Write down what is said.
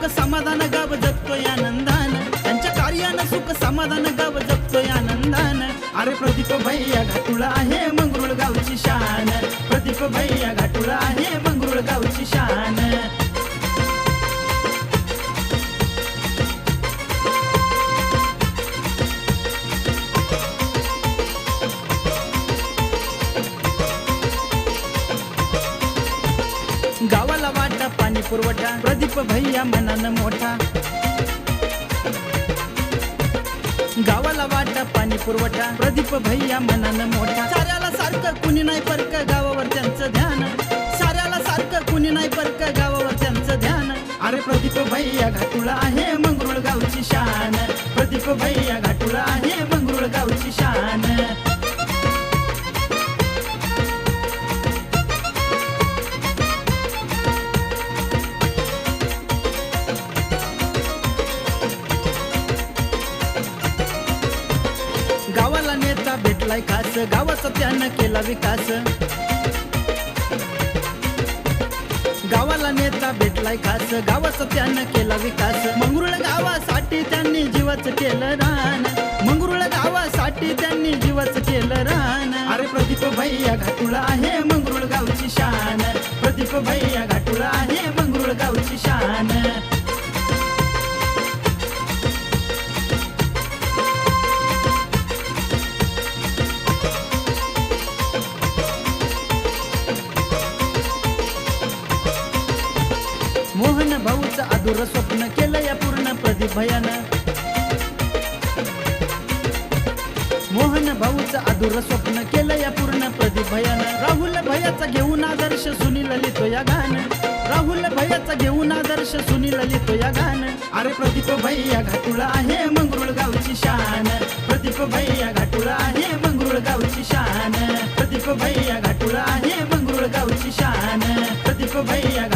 सुख समाधान गाव जगतोय आनंदान त्यांच्या कार्यानं सुख समाधान गाव जगतोय आनंदान अरे प्रदीप भैया घाटुळा आहे मंगरुळ गावची शान. प्रदीप भैया घाटुळा आहे गावाला वाटा पाणी पुरवठा प्रदीप भैया मनानं मोठा. गावाला वाटा पाणी पुरवठा प्रदीप भैया मनानं मोठा. साऱ्याला सारखं कुणी नाही परक गावावर त्यांचं ध्यान. साऱ्याला सारखं कुणी नाही परक गावावर त्यांचं ध्यान. अरे प्रदीप भैया घातुळा आहे मंगरुळ गावची शान. प्रदीप भैया गावाला भेटलाय खास. गावाचा त्यानं केला विकास. गावाला नेता भेटलाय खास. गावाचा त्यानं केला विकास. मंगरुळ गावासाठी त्यांनी जीवाचं केलं रान. मंगरुळ गावासाठी त्यांनी जीवाचं केलं रान. अरे प्रदीप भैया घाटुळा आहे मंगरुळ गावची शान. प्रदीप भैया मोहन भाऊचं अधुर स्वप्न केलं या पूर्ण प्रदीप मोहन भाऊचं अधुर स्वप्न केलं या पूर्ण प्रदीप राहुल भयाचा घेऊन आदर्श सुनील लिहितो या गाणं. राहुल भयाचा घेऊन आदर्श सुनील लिहितो या गाणं. अरे प्रदीप भैया घाटुळा आहे मंगरुळ गावची शान. प्रदीप भैया घाटुळा आहे मंगरुळ गावची शान. प्रदीप भैया घाटुळा आहे मंगरुळ गावची शान. प्रदीप भैया